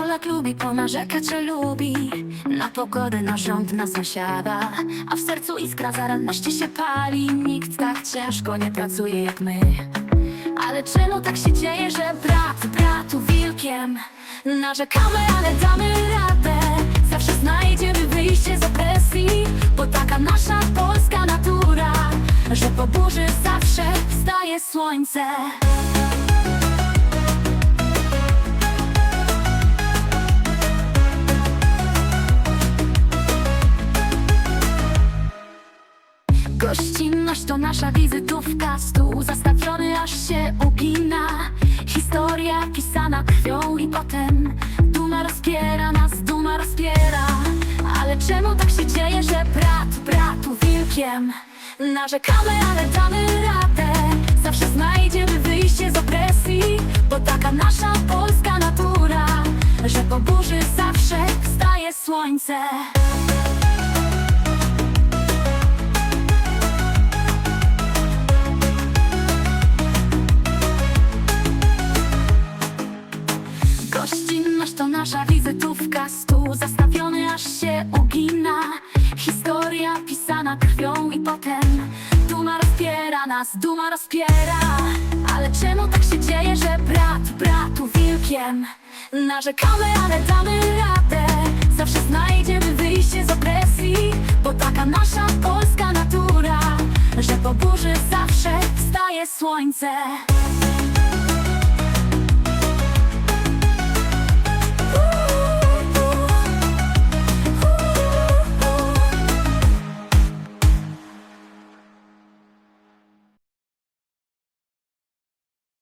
Polak lubi ponarzekać, że lubi? Na pogodę, na rząd, na sąsiada. A w sercu iskra zaradności się pali. Nikt tak ciężko nie pracuje jak my. Ale czemu tak się dzieje, że brat bratu wilkiem Narzekamy, ale damy radę? Zawsze znajdziemy wyjście z opresji Bo taka nasza polska natura Że po burzy zawsze wstaje słońce Gościnność to nasza wizytówka. Stół zastawiony aż się ugina. Historia pisana krwią i potem Duma rozpiera nas, duma rozpiera. Ale czemu tak się dzieje, że brat bratu wilkiem Narzekamy, ale damy radę? Zawsze znajdziemy wyjście z opresji Bo taka nasza polska natura Że po burzy zawsze wstaje słońce nasza wizytówka Stół zastawiony aż się ugina. Historia pisana krwią i potem Duma rozpiera nas, duma rozpiera. Ale czemu tak się dzieje, że brat bratu wilkiem Narzekamy, ale damy radę? Zawsze znajdziemy wyjście z opresji Bo taka nasza polska natura Że po burzy zawsze wstaje słońce